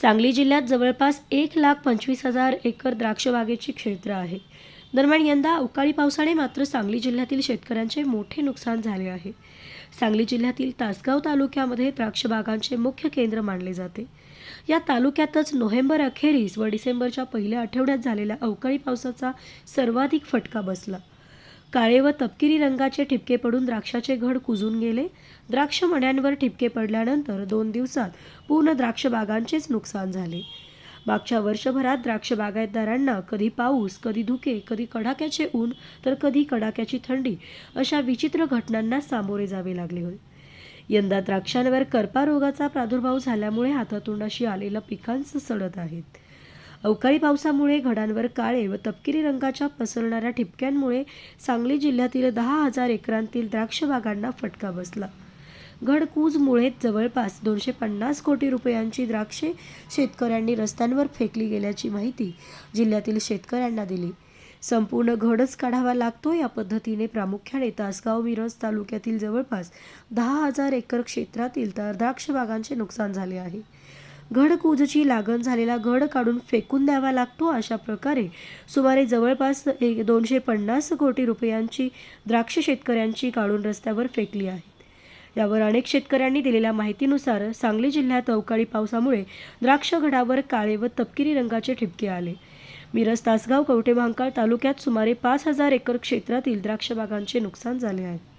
सांगली जिल्ह्यात जवळपास एक लाख पंचवीस हजार एकर द्राक्षबागेची क्षेत्र आहे. दरम्यान यंदा अवकाळी पावसाने मात्र सांगली जिल्ह्यातील शेतकऱ्यांचे मोठे नुकसान झाले आहे. सांगली जिल्ह्यातील तासगाव तालुक्यामध्ये द्राक्षबागांचे मुख्य केंद्र मानले जाते. या तालुक्यातच नोव्हेंबर अखेरीस व डिसेंबरच्या पहिल्या आठवड्यात झालेल्या अवकाळी पावसाचा सर्वाधिक फटका बसला. काळे व तपकिरी रंगाचे ठिपके पडून द्राक्षाचे घड कुजून गेले. द्राक्ष मण्यांवर ठिपके पडल्यानंतर दोन दिवसात पूर्ण द्राक्ष बागांचेच नुकसान झाले. मागच्या वर्षभरात द्राक्ष बागायतदारांना कधी पाऊस कधी धुके कधी कडाक्याचे ऊन तर कधी कडाक्याची थंडी अशा विचित्र घटनांना सामोरे जावे लागले होते यंदा द्राक्षांवर कर्पारोगाचा प्रादुर्भाव झाल्यामुळे हातातोंडाशी आलेल्या पिकांचं सडत आहेत अवकाळी पावसामुळे घडांवर काळे व तपकिरी रंगाच्या पसरणाऱ्या ठिपक्यांमुळे सांगली जिल्ह्यातील दहा हजार एकरांतील द्राक्ष बागांना फटका बसला. घडकूजमुळे जवळपास दोनशे पन्नास कोटी रुपयांची द्राक्षे शेतकऱ्यांनी रस्त्यांवर फेकली गेल्याची माहिती जिल्ह्यातील शेतकऱ्यांना दिली. संपूर्ण घडच काढावा लागतो या पद्धतीने प्रामुख्याने तासगाव मिरज तालुक्यातील जवळपास दहा हजार एकर क्षेत्रातील तर द्राक्ष बागांचे नुकसान झाले आहे. घडकूजची लागण झालेला घड काढून फेकून द्यावा लागतो अशा प्रकारे सुमारे जवळपास एक दोनशे पन्नास कोटी रुपयांची द्राक्ष शेतकऱ्यांची काढून रस्त्यावर फेकली आहे. यावर अनेक शेतकऱ्यांनी दिलेल्या माहितीनुसार सांगली जिल्ह्यात अवकाळी पावसामुळे द्राक्ष घडावर काळे व तपकिरी रंगाचे ठिपके आले. मिरज तासगाव कवठे महांकाळ तालुक्यात सुमारे पाच हजार एकर क्षेत्रातील द्राक्ष बागांचे नुकसान झाले आहे.